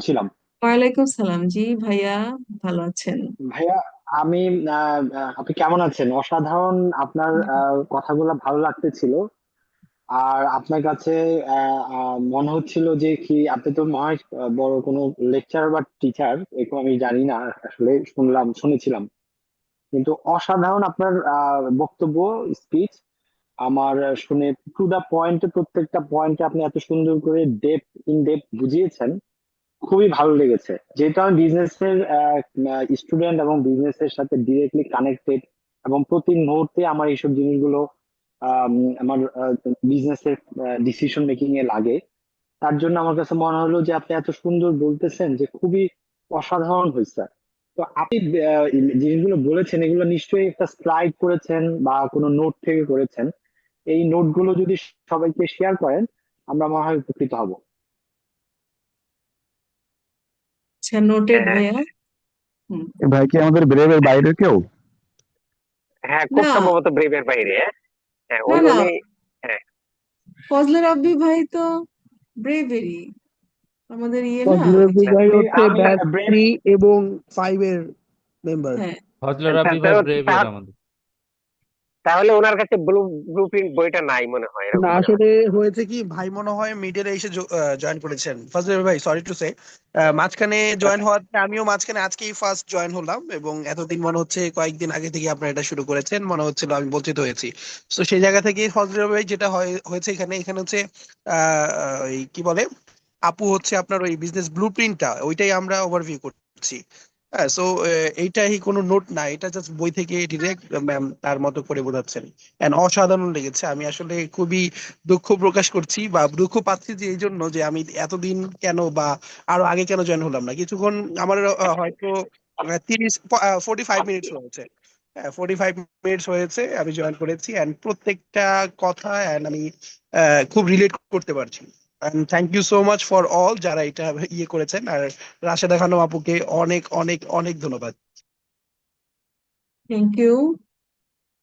ছিলাম। ওয়ালাইকুম সালাম। জি ভাইয়া ভালো আছেন? ভাইয়া আমি আহ, আপনি কেমন আছেন? অসাধারণ আপনার আহ, কথাগুলো ভালো লাগতেছিল। আর আপনার কাছে আহ, আহ, মনে হচ্ছিল যে কি আপনি তো হয় আহ, বড় কোনো লেকচার বা টিচার এরকম আমি জানি না আসলে শুনলাম শুনেছিলাম। কিন্তু অসাধারণ আপনার আহ, বক্তব্য স্পিচ আমার শুনে টু দা পয়েন্টে প্রত্যেকটা পয়েন্টে আপনি এত সুন্দর করে ডেপ ইন ডেপ বুঝিয়েছেন। খুবই ভালো লেগেছে। যেহেতু আমি বিজনেস এর স্টুডেন্ট এবং বিজনেস এর সাথে ডিরেক্টলি কানেক্টেড এবং প্রতি মুহূর্তে আমার এইসব জিনিসগুলো আম, আমার বিজনেস এর ডিসিশন মেকিং এ লাগে। তার জন্য আমার কাছে মনে হলো যে আপনি এত সুন্দর বলতেছেন যে খুবই অসাধারণ হয়েছে তো আপনি জিনিসগুলো বলেছেন এগুলো নিশ্চয়ই একটা স্লাইড করেছেন বা কোনো নোট থেকে করেছেন। এই নোটগুলো যদি সবাইকে শেয়ার করেন আমরা মনে হয় উপকৃত হব। আচ্ছা নোটেড হ্যাঁ। ভাইয়া। ভাই কি আমাদের ব্রেভের বাইরে কেউ? হ্যাঁ খুব না। সম্ভবত ব্রেভের বাইরে। হ্যাঁ হ্যাঁ না না। উনি হ্যাঁ। ফজলে রাব্বি ভাই তো ব্রেভেরি আমাদের ইয়ে না ফজলে ওই ভাই হচ্ছে আমি ব্যাচ থ্রি এবং ফাইভ এর মেম্বার। হ্যাঁ। ফজলে রাব্বি ভাই তা- ব্রেভের তা- আমাদের। তাহলে ওনার কাছে ব্লু ব্লু প্রিন্ট বইটা নাই মনে হয় না আসলে হয়েছে কি ভাই মনে হয় মিডলে এসে জয়েন করেছেন। ফজলে ভাই সরি টু সে মাঝখানে জয়েন হওয়ার আমিও মাঝখানে আজকেই ফার্স্ট জয়েন হলাম এবং এতদিন মনে হচ্ছে কয়েকদিন আগে থেকে আপনারা এটা শুরু করেছেন মনে হচ্ছিল আমি বঞ্চিত হয়েছি। তো সেই জায়গা থেকে ফজলে ভাই যেটা হয়- হয়েছে এখানে এখানে হচ্ছে কি বলে আপু হচ্ছে আপনার ওই বিজনেস ব্লু প্রিন্টটা ওইটাই আমরা ওভারভিউ করছি। হ্যাঁ সো এইটাই কোনো নোট না এটা জাস্ট বই থেকে ডিরেক্ট ম্যাম তার মতো করে বোঝাচ্ছেন। এন্ড অসাধারণ লেগেছে। আমি আসলে খুবই দুঃখ প্রকাশ করছি বা দুঃখ পাচ্ছি যে এই জন্য যে আমি এতদিন কেন বা আরও আগে কেন জয়েন হলাম না। কিছুক্ষণ আমার হয়তো তিরিশ ফোর্টি ফাইভ মিনিটস হয়েছে। হ্যাঁ ফোর্টি ফাইভ মিনিটস হয়েছে আমি জয়েন করেছি। এন্ড প্রত্যেকটা কথা এন্ড আমি খুব রিলেট করতে পারছি। Thank you so much for all যারা এটা ইয়ে করেছেন। আর রাশেদা খানম আপুকে অনেক অনেক অনেক ধন্যবাদ। Thank you